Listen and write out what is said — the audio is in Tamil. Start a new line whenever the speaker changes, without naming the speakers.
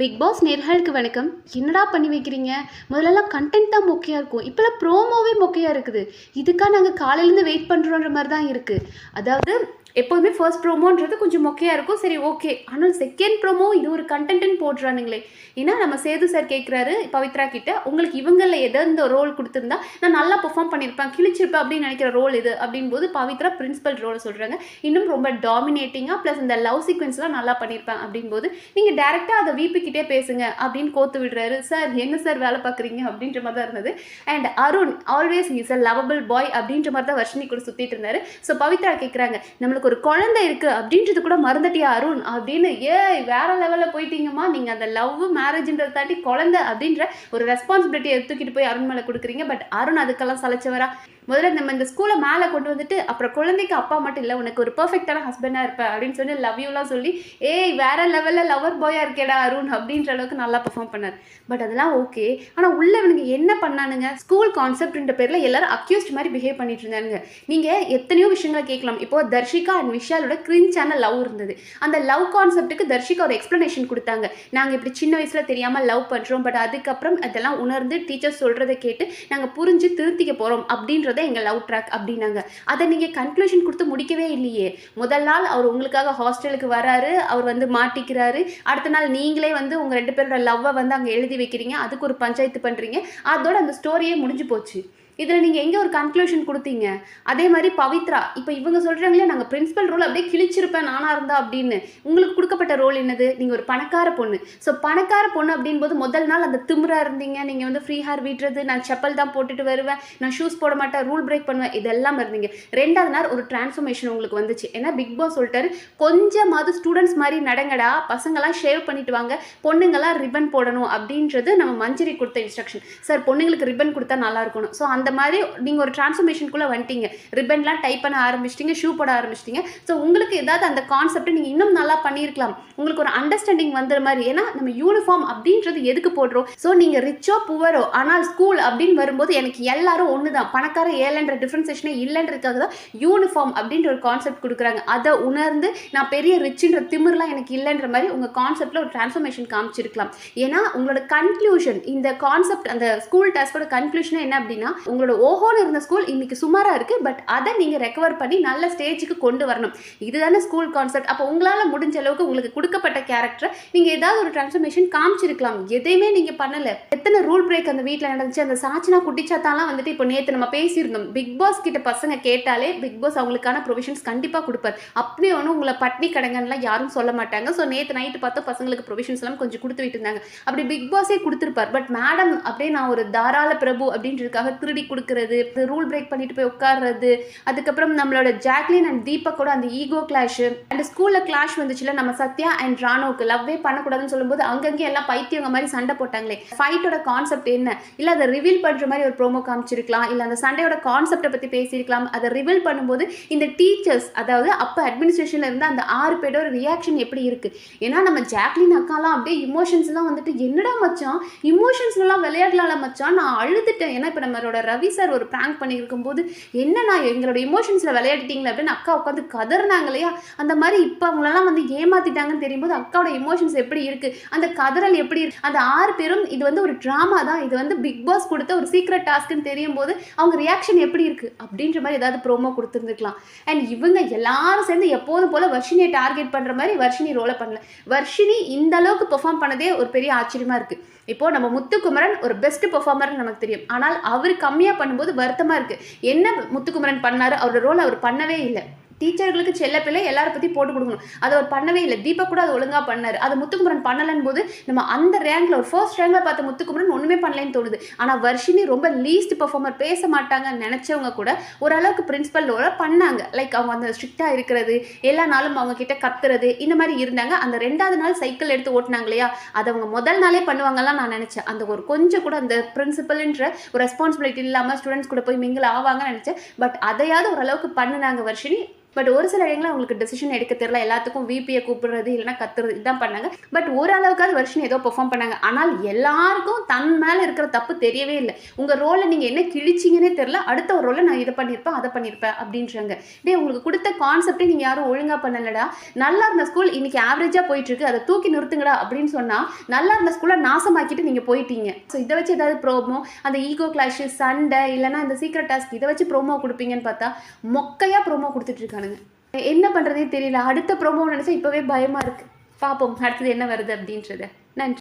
பிக் பாஸ் நேர்களுக்கு வணக்கம். என்னடா பண்ணி வைக்கிறீங்க? முதல்லலாம் கண்டென்ட் தான் மொக்கையாக இருக்கும். இப்போலாம் ப்ரோமோவே மொக்கையாக இருக்குது. இதுக்காக நாங்கள் காலையிலேருந்து வெயிட் பண்ணுறோன்ற மாதிரி தான் இருக்குது அதாவது எப்போதுமே ஃபர்ஸ்ட் ப்ரோமோன்றது கொஞ்சம் மொக்கையாக இருக்கும். சரி ஓகே ஆனால் செகண்ட் ப்ரோமோ இது ஒரு கண்டென்ட்னு போடுறானுங்களே. ஏன்னா நம்ம சேது சார் கேட்குறாரு பவித்ரா கிட்ட உங்களுக்கு இவங்களில் எதை இந்த ரோல் கொடுத்துருந்தா நான் நல்லா பெர்ஃபார்ம் பண்ணியிருப்பேன் கிழிச்சிருப்பேன் அப்படின்னு நினைக்கிற ரோல் இது. அப்படின் போது பவித்ரா பிரின்சிபல் ரோலை சொல்கிறாங்க இன்னும் ரொம்ப டாமினேட்டிங்காக ப்ளஸ் இந்த லவ் சீக்வன்ஸ்லாம் நல்லா பண்ணியிருப்பேன் அப்படின் போது நீங்கள் டேரெக்டாக அதை வீப்புக்கிட்டே பேசுங்க அப்படின்னு கோத்து விடுறாரு. சார் என்ன சார் வேலை பார்க்குறீங்க அப்படின்ற மாதிரி தான் இருந்தது. And Arun always is a lovable boy அப்படின்ற மாதிரி தான் வர்ஷினி கூட சுற்றிட்டு இருந்தார். ஸோ பவித்ரா கேட்குறாங்க நம்மளுக்கு ஒரு குழந்தை இருக்குது அப்படின்றது கூட மறந்துட்டியா அருண்? அப்படின்னு ஏ வேற லெவலில் போயிட்டீங்கம்மா. நீங்கள் அந்த லவ் மேரேஜ்ன்றதை தாண்டி குழந்தை அப்படின்ற ஒரு ரெஸ்பான்சிபிலிட்டியை தூக்கிட்டு போய் அருண் மேலே கொடுக்குறீங்க. பட் அருண் அதுக்கெல்லாம் சலைச்சவரா? முதல்ல நம்ம இந்த ஸ்கூலை மேலே கொண்டு வந்துட்டு அப்புறம் குழந்தைக்கு அப்பா மட்டும் இல்லை உனக்கு ஒரு பர்ஃபெக்டான ஹஸ்பண்டாக இருப்பேன் அப்படின்னு சொல்லி லவ் யூலாம் சொல்லி ஏய் வேற லெவலில் லவர் பாயாக இருக்கேடா அருண் அப்படின்ற அளவுக்கு நல்லா பெர்ஃபார்ம் பண்ணார். பட் அதெல்லாம் ஓகே ஆனால் உள்ள இவனுங்க என்ன பண்ணானுங்க? ஸ்கூல் கான்செப்ட்ன்ற பேரில் எல்லாரும் அக்யூஸ்ட் மாதிரி பிஹேவ் பண்ணிட்டு இருந்தானுங்க. நீங்கள் எத்தனையோ விஷயங்களை கேட்கலாம். இப்போ தர்ஷிகா அண்ட் விஷாலோட கிரிஞ்சான லவ் இருந்தது. அந்த லவ் கான்செப்ட்டுக்கு தர்ஷிகா ஒரு எக்ஸ்ப்ளனேஷன் கொடுத்தாங்க. நாங்கள் இப்படி சின்ன வயசில் தெரியாமல் லவ் பண்ணுறோம் பட் அதுக்கப்புறம் அதெல்லாம் உணர்ந்து டீச்சர்ஸ் சொல்கிறத கேட்டு நாங்கள் புரிஞ்சு திருத்திக்க போகிறோம் அப்படின்றத எங்கள் லவ் ட்ராக் அப்படின்னாங்க. அதை நீங்கள் கன்க்ளூஷன் கொடுத்து முடிக்கவே இல்லையே. முதல் நாள் அவர் உங்களுக்காக ஹாஸ்டலுக்கு வராரு அவர் வந்து மாட்டிக்கிறாரு. அடுத்த நாள் நீங்களே வந்து உங்கள் ரெண்டு பேரோட லவ்வை வந்து அங்கே எழுதி வைக்கிறீங்க. அதுக்கு ஒரு பஞ்சாயத்து பண்ணுறீங்க அதோட அந்த ஸ்டோரியே முடிஞ்சு போச்சு. இதில் நீங்கள் எங்கே ஒரு கன்க்ளூஷன் கொடுத்தீங்க? அதே மாதிரி பவித்ரா இப்போ இவங்க சொல்கிறாங்களே நாங்கள் பிரின்ஸிபல் ரோல் அப்படியே கிழிச்சிருப்பேன் நானாக இருந்தா அப்படின்னு. உங்களுக்கு கொடுக்கப்பட்ட ரோல் என்னது? நீங்கள் ஒரு பணக்கார பொண்ணு. ஸோ பணக்கார பொண்ணு அப்படின்போது முதல் நாள் அந்த திமுறாக இருந்தீங்க. நீங்கள் வந்து ஃப்ரீ ஹேர் வீட்டுறது நான் செப்பல் தான் போட்டுட்டு வருவேன் நான் ஷூஸ் போட மாட்டேன் ரூல் பிரேக் பண்ணுவேன் இதெல்லாம் இருந்தீங்க. ரெண்டாவது நாள் ஒரு டிரான்ஸ்ஃபர்மேஷன் உங்களுக்கு வந்துச்சு. ஏன்னா பிக் பாஸ் சொல்லிட்டாரு கொஞ்சமாவது ஸ்டூடெண்ட்ஸ் மாதிரி நடங்கடா பசங்களாம் ஷேவ் பண்ணிட்டு வாங்க பொண்ணுங்களாம் ரிப்பன் போடணும் அப்படின்றது நம்ம மஞ்சரி கொடுத்த இன்ஸ்ட்ரக்ஷன் சார் பொண்ணுங்களுக்கு ரிப்பன் கொடுத்தா நல்லா இருக்கணும். ஸோ அந்த மாதிரி நீங்கள் ஒரு டிரான்ஸ்ஃபர்மேஷனுக்குள்ளே வந்துட்டீங்க. ரிப்பன்லாம் டைப் பண்ண ஆரம்பிச்சிட்டிங்க ஷூ போட ஆரம்பிச்சிட்டிங்க. ஸோ உங்களுக்கு ஏதாவது அந்த கான்செப்ட் நீங்கள் இன்னும் நல்லா பண்ணியிருக்கலாம். உங்களுக்கு ஒரு அண்டர்ஸ்டாண்டிங் வந்துற மாதிரி. ஏன்னா நம்ம யூனிஃபார்ம் அப்படின்றது எதுக்கு போடுறோம்? ஸோ நீங்கள் ரிச்சோ புவரோ ஆனால் ஸ்கூல் அப்படின்னு வரும்போது எனக்கு எல்லாரும் ஒன்று தான் பணக்கார ஏழைன்ற டிஃப்ரென்சேஷனே இல்லைன்றதுக்காக தான் யூனிஃபார்ம் அப்படின்ற ஒரு கான்செப்ட் கொடுக்குறாங்க. அதை உணர்ந்து நான் பெரிய ரிச்சுன்ற திமிர்லாம் எனக்கு இல்லைன்ற மாதிரி உங்கள் கான்செப்டில் ஒரு டிரான்ஸ்ஃபர்மேஷன் காமிச்சிருக்கலாம். ஏன்னா உங்களோட கன்க்ளூஷன் இந்த கான்செப்ட் அந்த ஸ்கூல் டாஸ்கோட கன்க்ளூஷன் என்ன அப்படின்னா உங்களோட ஓஹோன்னு இருந்த ஸ்கூல் இன்னைக்கு சுமாராக இருக்குது பட் அதை நீங்கள் ரெக்கவர் பண்ணி நல்ல ஸ்டேஜுக்கு கொண்டு வரணும். இதுதானே ஸ்கூல் கான்செப்ட் அப்போ உங்களால் முடிஞ்ச அளவுக்கு உங்களுக்கு கொடுக்கப்பட்ட கேரக்டரை நீங்கள் ஏதாவது ஒரு டிரான்ஸ்ஃபர்மேஷன் காமிச்சிருக்கலாம். எதையுமே நீங்கள் பண்ணலை. எத்தனை ரூல் பிரேக் அந்த வீட்டில் நடந்துச்சு அந்த சாச்சினா குட்டிச்சாத்தாலாம் வந்துட்டு இப்போ நேற்று நம்ம பேசியிருந்தோம். பிக் பாஸ் கிட்ட பசங்க கேட்டாலே பிக் பாஸ் அவங்களுக்கான ப்ரொவிஷன்ஸ் கண்டிப்பாக கொடுப்பார். அப்படியே ஒன்றும் உங்களை பட்னி கடங்கன்லாம் யாரும் சொல்ல மாட்டாங்க. ஸோ நேற்று நைட்டு பார்த்தா பசங்களுக்கு ப்ரொவிஷன்ஸ் எல்லாம் கொஞ்சம் கொடுத்து விட்டு இருந்தாங்க அப்படி பிக் பாஸே கொடுத்துருப்பார். பட் மேடம் அப்படியே நான் ஒரு தாராள பிரபு அப்படின்றதுக்காக திருடி கொடுக்கறது ரூல் பிரேக் பண்ணிட்டு போய் உட்கார்றது அதுக்கப்புறம் நம்மளோட ஜாக்லின் அண்ட் தீபக் கூட அந்த ஈகோ கிளாஷ் அண்ட் ஸ்கூல்ல கிளாஷ் வந்துச்சுல நம்ம சத்யா அண்ட் ராணுவுக்கு லவ்வே பண்ணக்கூடாதுன்னு சொல்லும்போது அங்கங்கே எல்லாம் பைத்தியங்க மாதிரி சண்டை போட்டாங்களே. ஃபைட்டோட கான்செப்ட் என்ன? இல்லை அதை ரிவீல் பண்ற மாதிரி ஒரு ப்ரோமோ காமிச்சிருக்கலாம் இல்லை அந்த சண்டையோட கான்செப்டை பற்றி பேசியிருக்கலாம். அதை ரிவீல் பண்ணும்போது இந்த டீச்சர்ஸ் அதாவது அப்போ அட்மினிஸ்ட்ரேஷன்ல இருந்த அந்த ஆறு பேரோட ரியாக்ஷன் எப்படி இருக்கு? ஏன்னா நம்ம ஜாக்லின் அக்காலாம் அப்படியே இமோஷன்ஸ்லாம் வந்துட்டு என்னடா மச்சான்? இமோஷன்ஸ்லாம் விளையாடலாம் மச்சான் நான் அழுதுட்டேன். ஏன்னா இப்போ நம்மளோட ரவி சார் ஒரு ப்ராங்க் பண்ணியிருக்கும் போது என்ன நான் எங்களோட இமோஷன்ஸில் விளையாடிட்டீங்களே அப்படின்னு அக்கா உட்காந்து கதறினாங்க இல்லையா? அந்த மாதிரி இப்போ அவங்களெல்லாம் வந்து ஏமாத்திட்டாங்கன்னு தெரியும் போது அக்காவோட இமோஷன்ஸ் எப்படி இருக்குது அந்த கதறல் எப்படி இருக்கு? அந்த ஆறு பேரும் இது வந்து ஒரு ட்ராமா தான். இது வந்து பிக் பாஸ் கொடுத்த ஒரு சீக்ரெட் டாஸ்க்குன்னு தெரியும் போது அவங்க ரியாக்ஷன் எப்படி இருக்குது அப்படின்ற மாதிரி ஏதாவது ப்ரோமோ கொடுத்துருந்துருக்கலாம். அண்ட் இவங்க எல்லாரும் சேர்ந்து எப்போதும் போல் வர்ஷினியை டார்கெட் பண்ணுற மாதிரி வர்ஷினி ரோலை பண்ணல. வர்ஷினி இந்த அளவுக்கு பெர்ஃபார்ம் பண்ணதே ஒரு பெரிய ஆச்சரியமாக இருக்குது இப்போ நம்ம முத்துக்குமரன் ஒரு பெஸ்ட் பெர்ஃபார்மர்னு நமக்கு தெரியும். ஆனால் அவர் கம்மியாக பண்ணும்போது வருத்தமாக இருக்குது என்ன முத்துக்குமரன் பண்ணாரு? அவரோட ரோல் அவர் பண்ணவே இல்லை. டீச்சர்களுக்கு செல்ல பிள்ளை எல்லாரை பற்றி போட்டு கொடுக்கணும். அதை அவர் பண்ணவே இல்லை. தீபக் கூட அது ஒழுங்காக பண்ணார். அது முத்துக்குமரன் பண்ணலன் போது நம்ம அந்த ரேங்கில் ஒரு ஃபர்ஸ்ட் ரேங்கில் பார்த்த முத்துக்குமரன் ஒன்றுமே பண்ணலைன்னு தோணுது. ஆனால் வர்ஷினி ரொம்ப லீஸ்ட் பெர்ஃபார்மர் பேச மாட்டாங்கன்னு நினச்சவங்க கூட ஓரளவுக்கு பிரின்சிபலோட பண்ணாங்க. லைக் அவங்க அந்த ஸ்ட்ரிக்டாக இருக்கிறது எல்லா நாளும் அவங்க கிட்ட கத்துறது இந்த மாதிரி இருந்தாங்க. அந்த ரெண்டாவது நாள் சைக்கிள் எடுத்து ஓட்டினாங்க இல்லையா? அதை அவங்க முதல் நாளே பண்ணுவாங்கலாம் நான் நினச்சேன். அந்த ஒரு கொஞ்சம் கூட அந்த பிரின்சிபல்ன்ற ஒரு ரெஸ்பான்சிபிலிட்டி இல்லாமல் ஸ்டூடெண்ட்ஸ் கூட போய் மிங்கில் ஆவாங்கன்னு நினச்சேன். பட் அதையாவது ஓரளவுக்கு பண்ணினாங்க வர்ஷினி. பட் ஒரு சில இடங்களில் அவங்களுக்கு டெசிஷன் எடுக்க தெரியல. எல்லாத்துக்கும் விபியை கூப்பிடுறது இல்லைன்னா கத்துறது இதுதான் பண்ணாங்க. பட் ஓரளவுக்காவது வருஷன் ஏதோ பெர்ஃபார்ம் பண்ணாங்க. ஆனால் எல்லாருக்கும் தன் மேலே இருக்கிற தப்பு தெரியவே இல்லை. உங்கள் ரோலை நீங்கள் என்ன கிழிச்சிங்கன்னே தெரில அடுத்த ஒரு ரோலை நான் இதை பண்ணியிருப்பேன் அதை பண்ணியிருப்பேன் அப்படின்றாங்க. டே உங்களுக்கு கொடுத்த கான்செப்டே நீங்கள் யாரும் ஒழுங்காக பண்ணலடா. நல்லா இருந்த ஸ்கூல் இன்னைக்கு ஆவரேஜாக போயிட்டுருக்கு. அதை தூக்கி நிறுத்துங்கடா அப்படின்னு சொன்னால் நல்லா இருந்த ஸ்கூலை நாசமாக்கிட்டு நீங்கள் போயிட்டீங்க. ஸோ இதை வச்சு ஏதாவது ப்ரோமோ அந்த ஈகோ கிளாஷு சண்டை இல்லைன்னா இந்த சீக்ரெட் டாஸ்க் இதை வச்சு ப்ரோமோ கொடுப்பீங்கன்னு பார்த்தா மொக்கையாக ப்ரோமோ கொடுத்துட்டு இருக்கானுங்க என்ன பண்ணுறதே தெரியல. அடுத்த ப்ரோமோ நினச்சா இப்போவே பயமாக இருக்குது பார்ப்போம் அடுத்தது என்ன வருது அப்படின்றத. நன்றி.